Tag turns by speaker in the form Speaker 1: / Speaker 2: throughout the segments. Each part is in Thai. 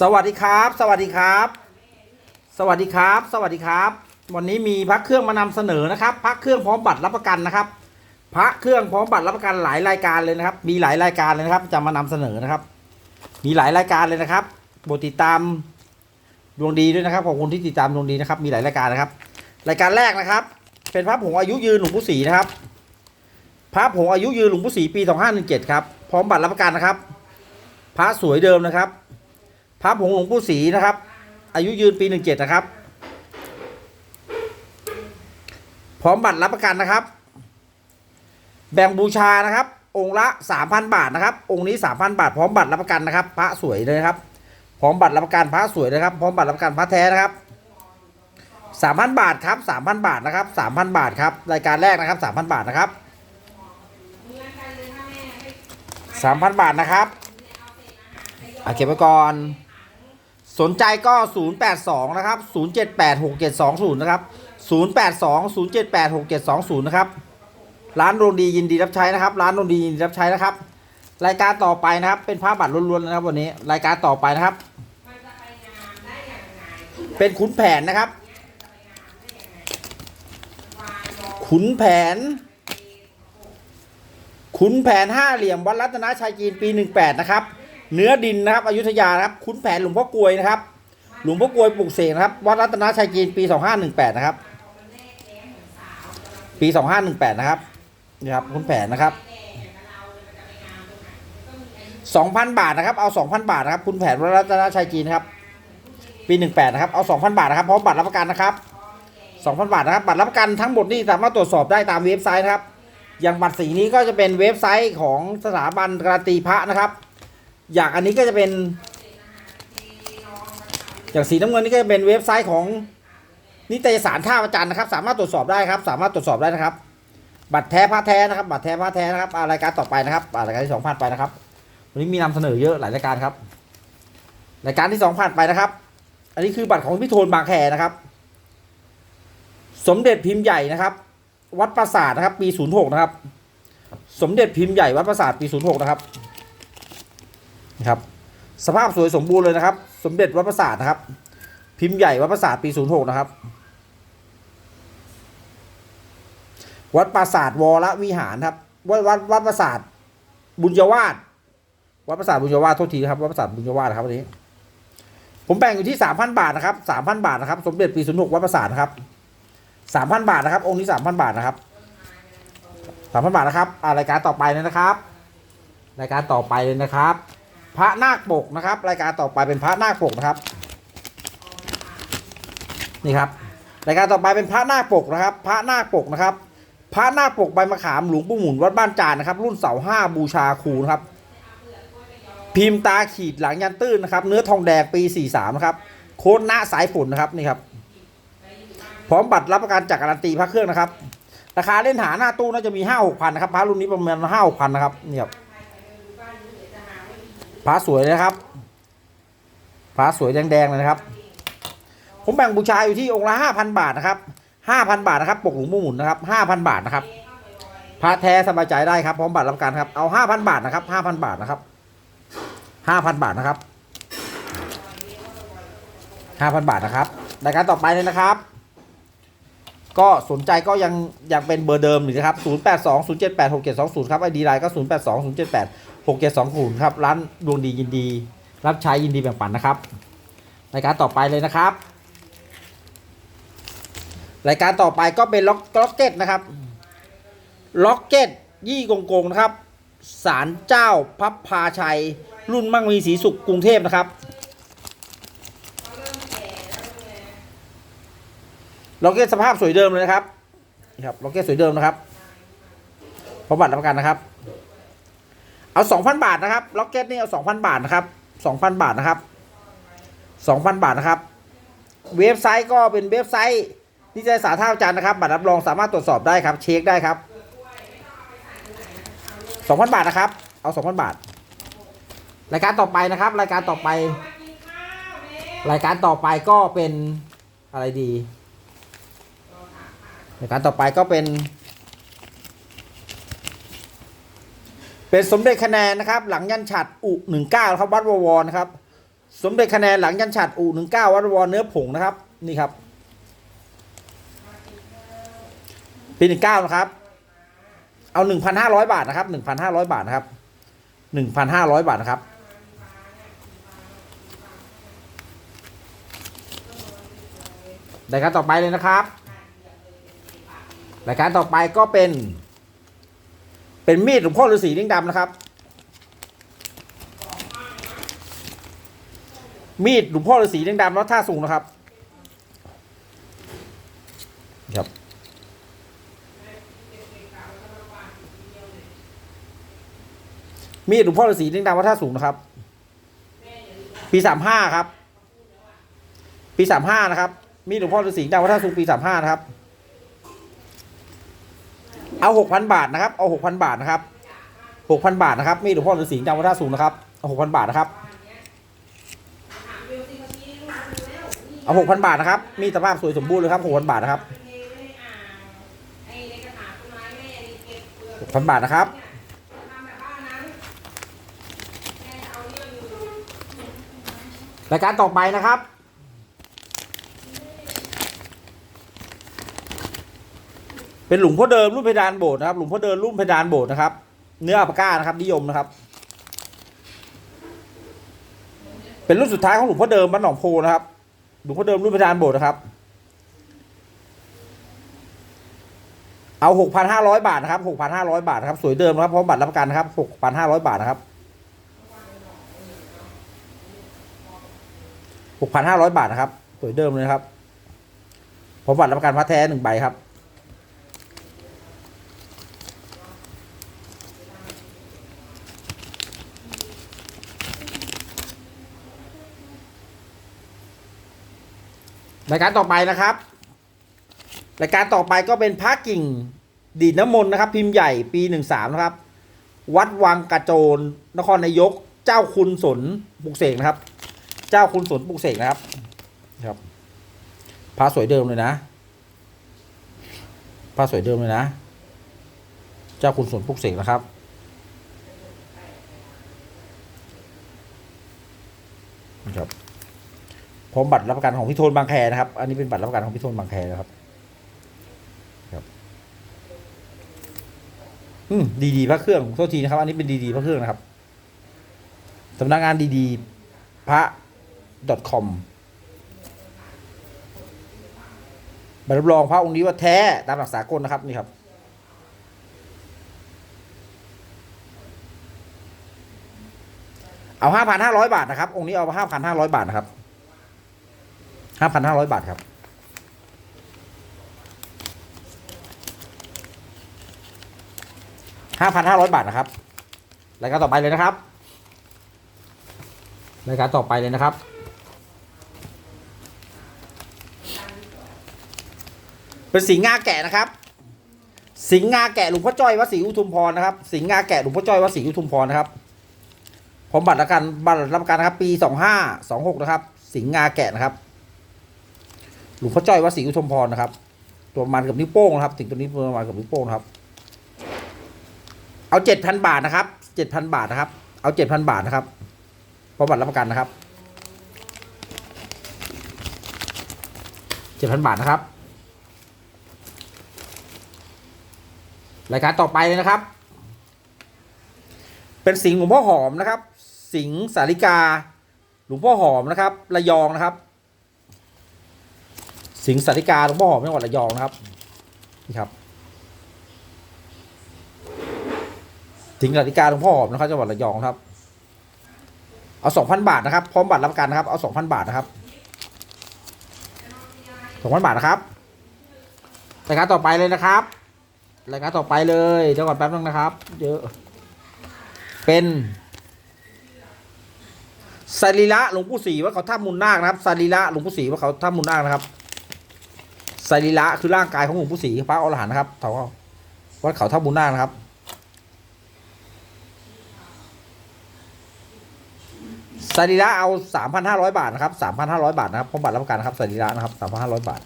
Speaker 1: สวัสดีครับ สวัสดีครับ สวัสดีครับ สวัสดีครับ วันนี้มีพระเครื่องมานำเสนอนะครับพระเครื่องพร้อมบัตรรับประกันนะครับ พระเครื่องพร้อมบัตรรับประกันหลายรายการเลยนะครับ มีหลายรายการเลยนะครับ จะมานำเสนอนะครับ มีหลายรายการเลยนะครับโปรดติดตามดวงดีด้วยนะครับขอบคุณที่ติดตามดวงดีนะครับ มีหลายรายการนะครับ รายการแรกนะครับ เป็นพระผงอายุยืนหลวงปู่ศรีนะครับพระผงอายุยืนหลวงปู่ศรีปี2517ครับพร้อมบัตรรับประกันนะครับ พระสวยเดิมนะครับ พระผงหลวงปู่ศรีนะครับ อายุยืนปี17นะครับ พร้อมบัตรรับประกันนะครับ แบ่งบูชานะครับ องค์ละ3,000บาทนะครับ องค์นี้3,000บาท พร้อมบัตรรับประกันนะครับ พระสวยเลยครับ พร้อมบัตรรับประกันพระสวยนะครับ พร้อมบัตรรับประกันพระแท้นะครับ3,000บาทครับ3,000บาทนะครับ3,000บาทครับรายการแรกนะครับ3,000บาทนะครับ3,000บาทนะครับ อะเก็บไว้ก่อน สนใจก็ 082 นะครับ 0786720 นะครับ 082 0786720 นะครับ ร้านโรงดียินดีรับใช้นะครับ ร้านโรงดียินดีรับใช้นะครับ รายการต่อไปนะครับ เป็นผ้าบัตรล้วนๆนะครับวันนี้ รายการต่อไปนะครับ เป็นขุนแผนนะครับ ขุนแผน ขุนแผนห้าเหลี่ยมวัดรัตนชัยจีนปี 18 นะครับ เนื้อดินนะครับอยุธยานะครับขุนแผนหลวงพ่อกลวยนะครับ หลวงพ่อกลวยปลูกเสกนะครับวัดรัตนชัยจีนปี 2518 นะครับ ปี 2518 นะครับนี่ครับขุนแผนนะครับ 2,000 บาทนะครับ เอา 2,000 บาทนะครับคุณแผนวัดรัตนชัยจีนครับ ปี 18 นะครับ เอา 2,000 บาทนะครับพร้อมบัตรรับประกันนะครับ 2,000 บาทนะครับบัตรรับประกันทั้งหมดนี่สามารถตรวจสอบได้ตามเว็บไซต์นะครับอย่างบัตรสีนี้ก็จะเป็นเว็บไซต์ของสถาบันการตีพระนะครับ อย่างอันนี้ก็จะเป็น อย่างสีน้ำเงินนี่ก็จะเป็นเว็บไซต์ของนิตยสารท่าประจันนะครับ สามารถตรวจสอบได้ครับ สามารถตรวจสอบได้นะครับ บัตรแท้พระแท้นะครับบัตรแท้พระแท้นะครับรายการต่อไปนะครับรายการที่สองผ่านไปนะครับ วันนี้มีนำเสนอเยอะหลายรายการครับรายการที่สองผ่านไปนะครับ อันนี้คือบัตรของพี่โทนบางแคนะครับ สมเด็จพิมพ์ใหญ่นะครับ วัดปราสาทนะครับ ปี06นย์หกนะครับ สมเด็จพิมพ์ใหญ่วัดปราสาทปี06นะครับ นะครับสภาพสวยสมบูรณ์เลยนะครับ สมเด็จวัดปราสาทนะครับ พิมพ์ใหญ่วัดปราสาทปี 06 นะครับ วัดปราสาทวรวิหารครับ วัดวัดวัดปราสาทบุญยวาสวัดปราสาทบุญยวาสโทษทีครับวัดปราสาทบุญยวาสนะครับวันนี้ ผมแบ่งอยู่ที่ 3,000 บาทนะครับ 3,000 บาทนะครับ สมเด็จปี 06 วัดปราสาทนะครับสามพันบาทนะครับ องค์นี้สามพันบาทนะครับสามพันบาทนะครับรายการต่อไปเลยนะครับ รายการต่อไปเลยนะครับ พระนาคปกนะครับ รายการต่อไปเป็นพระนาคปกนะครับ นี่ครับ รายการต่อไปเป็นพระนาคปกนะครับ พระนาคปกนะครับ พระนาคปกใบมะขามหลวงปู่หมุนวัดบ้านจานนะครับ รุ่นเสาห้าบูชาครูนะครับ พิมพ์ตาขีดหลังยันตื้นนะครับ เนื้อทองแดงปี43นะครับ โค้ดหน้าสายฝนนะครับนี่ครับ พร้อมบัตรรับประกันจากการันตีพระเครื่องนะครับ ราคาเล่นหาหน้าตู้น่าจะมีห้าหกพันนะครับ พระรุ่นนี้ประมาณห้าหกพันนะครับนี่ครับ พระสวยนะครับพระสวยแดงๆเลยนะครับ ผมแบ่งบูชาอยู่ที่องค์ละห้าพันบาทนะครับห้าพันบาทนะครับปกหลวงปู่หมุนนะครับห้าพันบาทนะครับพระแท้สบายใจได้ครับพร้อมบัตรรับกันครับเอาห้าพันบาทนะครับห้าพันบาทนะครับห้าพันบาทนะครับห้าพันบาทนะครับรายการต่อไปเลยนะครับ ก็สนใจก็ยังยังเป็นเบอร์เดิมอยู่นะครับ 0 8 2 0 7 8 6 7 2 0 ครับไอดีไลน์ก็ 0 8 2 0 7 8 6 7 2 0ครับร้านดวงดียินดี รับใช้ยินดีแบ่งปันนะครับ รายการต่อไปเลยนะครับ รายการต่อไปก็เป็นล็อกล็อกเก็ตนะครับล็อกเก็ตยี่กงกงนะครับศาลเจ้าพับพาชัย รุ่นมั่งมีสีสุขกรุงเทพนะครับล็อกเก็ตสภาพสวยเดิมเลยนะครับนี่ครับล็อกเก็ตสวยเดิมนะครับพร้อบัตรรับประกันนะครับ เอาสองพันบาทนะครับล็อกเก็ตนี่เอาสองพันบาทนะครับสองพันบาทนะครับสองพันบาทนะครับ เว็บไซต์ก็เป็นเว็บไซต์นิตยสารท่าอาจารย์นะครับบัตรรับรองสามารถตรวจสอบได้ครับ เช็คได้ครับสองพันบาทนะครับ เอาสองพันบาท รายการต่อไปนะครับ รายการต่อไป รายการต่อไปก็เป็นอะไรดี รายการต่อไปก็เป็น เป็นสมเด็จคะแนนนะครับ หลังยันฉัดอุหนึ่งเก้าครับวัดววรนะครับ สมเด็จคะแนนหลังยันฉัดอูหนึ่งเก้าวัดวรเนื้อผงนะครับนี่ครับปีหนึ่งเก้านะครับ เอาหนึ่งพันห้าร้อยบาทนะครับหนึ่งพันห้าร้อยบาทนะครับหนึ่งพันห้าร้อยบาทนะครับรายการต่อไปเลยนะครับรายการต่อไปก็เป็น เป็นมีดหลวงพ่อฤาษีลิงดำนะครับ มีดหลวงพ่อฤาษีลิงดำแล้วท่าสูงนะครับ ครับมีดหลวงพ่อฤาษีลิงดำวัดท่าสูงนะครับ ปีสามห้าครับ ปีสามห้านะครับ มีดหลวงพ่อฤาษีลิงดำวัดท่าสูงปีสามห้านะครับ เอาหกพันบาทนะครับ เอาหกพันบาทนะครับหกพันบาทนะครับมีดหลวงพ่อฤาษีลิงดำวัดท่าสูงนะครับเอาหกพันบาทนะครับ เอาหกพันบาทนะครับ มีสภาพสวยสมบูรณ์เลยครับหกพันบาทนะครับหกพันบาทนะครับรายการต่อไปนะครับ เป็นหลุมพ่อเดิมรุ่นเพดานโบสถ์นะครับ หลุมพ่อเดิมรุ่นเพดานโบสถ์นะครับ เนื้ออัปก้านะครับนิยมนะครับ เป็นรุ่นสุดท้ายของหลวงพ่อเดิมบ้านหนองโพนะครับ หลวงพ่อเดิมรุ่นเพดานโบสถ์นะครับ เอาหกพันห้าร้อยบาทนะครับหกพันห้าร้อยบาทครับสวยเดิมนะครับพร้อมบัตรรับประกันนะครับหกพันห้าร้อยบาทนะครับหกพันห้าร้อยบาทนะครับสวยเดิมเลยนะครับพร้อมบัตรรับประกันพระแท้หนึ่งใบครับ รายการต่อไปนะครับ รายการต่อไปก็เป็นพระกิ่งดีดน้ำมนต์นะครับ พิมพ์ใหญ่ปีหนึ่งสามนะครับ วัดวังกระโจนนครนายก เจ้าคุณสนปุกเสกนะครับ เจ้าคุณสนปุกเสกนะครับครับพระสวยเดิมเลยนะพระสวยเดิมเลยนะ เจ้าคุณสนปุกเสกนะครับ ร้อมบัตรรับประกันของพี่โทนบางแคนะครับ อันนี้เป็นบัตรรับประกันของพี่โทนบางแคนะครับ ครับ อืมดีดีพระเครื่องโทษทีนะครับ อันนี้เป็นดีดีพระเครื่องนะครับสำนักงานดีดีพระ .com ใบรับรองพระองค์นี้ว่าแท้ตามหลักสากลนะครับนี่ครับ เอาห้าพันห้าร้อยบาทนะครับ องค์นี้เอาห้าพันห้าร้อยบาทนะครับ ห้าพันห้าร้อยบาทครับ ห้าพันห้าร้อยบาทนะครับ รายการต่อไปเลยนะครับ รายการต่อไปเลยนะครับ เป็นสิงห์งาแกะนะครับ สิงห์งาแกะหลวงพ่อจ้อยวัดศรีอุทุมพรนะครับ สิงห์งาแกะหลวงพ่อจ้อยวัดศรีอุทุมพรนะครับพร้อมบัตรรับประกันบัตรรับประกันนะครับ ปีสองห้าสองหกนะครับ สิงห์งาแกะนะครับ หลวงพ่อจ้อยวัดศรีอุทมพรนะครับ ตัวประมาณกับนิ้วโป้งนะครับ ถึงตัวนี้ประมาณกับนิ้วโป้งครับ เอาเจ็ดพันบาทนะครับเจ็ดพันบาทนะครับ เอาเจ็ดพันบาทนะครับพร้อบัตรรับประกันนะครับเจ็ดพันบาทนะครับรายการต่อไปเลยนะครับ เป็นสิงห์หลวงพ่อหอมนะครับ สิงห์สาริกา หลวงพ่อหอมนะครับ ระยองนะครับ สิงสาริกาหลวงพ่อหอมจังหวัดระยองนะครับนี่ครับ สิงสาริกาหลวงพ่อหอมนะครับจังหวัดระยองครับ เอาสองพันบาทนะครับพร้อมบัตรรับประกันนะครับเอาสองพันบาทนะครับสองพันบาทนะครับรายการต่อไปเลยนะครับรายการต่อไปเลยเดี๋ยวก่อนแป๊บนึงนะครับ เยอะ เป็นสรีระหลวงปู่ศรีว่าเขาท่ามุนนาคนะครับสรีระหลวงปู่ศรีว่าเขาท่ามุนนาคนะครับ สรีระคือร่างกายของหลวงปู่ศรีพระอรหันต์นะครับเขาวัดเขาท่ามุนนาคนะครับ สรีระเอาสามพันห้าร้อยบาทนะครับสามพันห้าร้อยบาทนะครับพร้อมบัตรรับประกันนะครับสรีระนะครับสามพันห้าร้อยบาท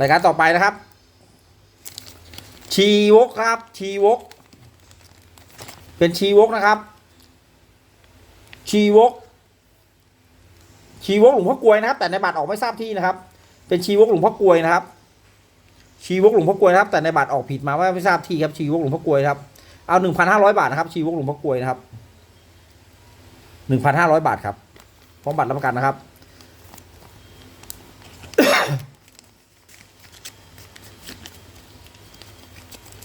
Speaker 1: รายการต่อไปนะครับ ชีวกครับ ชีวก เป็นชีวกนะครับ ชีวก ชีวกหลวงพ่อกลวยนะครับ แต่ในบัตรออกไม่ทราบที่นะครับ เป็นชีวกหลวงพ่อกลวยนะครับ ชีวกหลวงพ่อกลวยนะครับ แต่ในบัตรออกผิดมาว่าไม่ทราบที่ครับ ชีวกหลวงพ่อกลวยครับ เอาหนึ่งพันห้าร้อยบาทนะครับ ชีวกหลวงพ่อกลวยนะครับหนึ่งพันห้าร้อยบาทครับพร้อมบัตรรับประกันนะครับ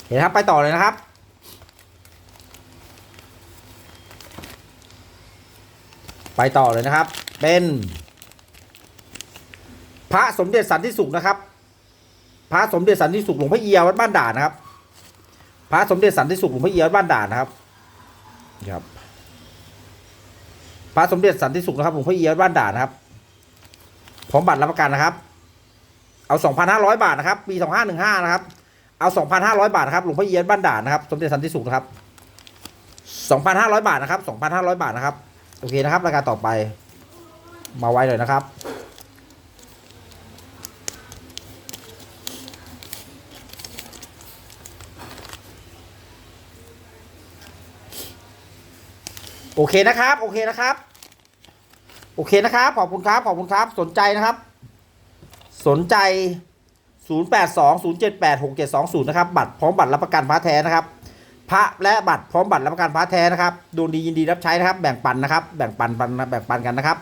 Speaker 1: เห็นครับไปต่อเลยนะครับ ไปต่อเลยนะครับ เป็น พระสมเด็จสันติสุขนะครับ พระสมเด็จสันติสุขหลวงพ่อเอียวัดบ้านด่านนะครับ พระสมเด็จสันติสุขหลวงพ่อเอียวัดบ้านด่านนะครับครับพระสมเด็จสันติสุขนะครับหลวงพ่อเอียวัดบ้านด่านนะครับพร้อมบัตรรับประกันนะครับ เอาสองพันห้าร้อยบาทนะครับ ปีสองห้าหนึ่งห้านะครับ เอาสองพันห้าร้อยบาทนะครับ หลวงพ่อเอียวัดบ้านด่านนะครับ สมเด็จสันติสุขนะครับสองพันห้าร้อยบาทนะครับสองพันห้าร้อยบาทนะครับ โอเคนะครับรายการต่อไป มาไว้เลยนะครับ โอเคนะครับ โอเคนะครับ โอเคนะครับ ขอบคุณครับ ขอบคุณครับ สนใจนะครับ สนใจ 0820786720 นะครับ บัตรพร้อมบัตรรับประกันพระแท้นะครับ พระและบัตรพร้อมบัตรรับประกันพระแท้นะครับดวงดียินดีรับใช้นะครับ แบ่งปันนะครับ แบ่งปันปันแบ่งปันกันนะครับ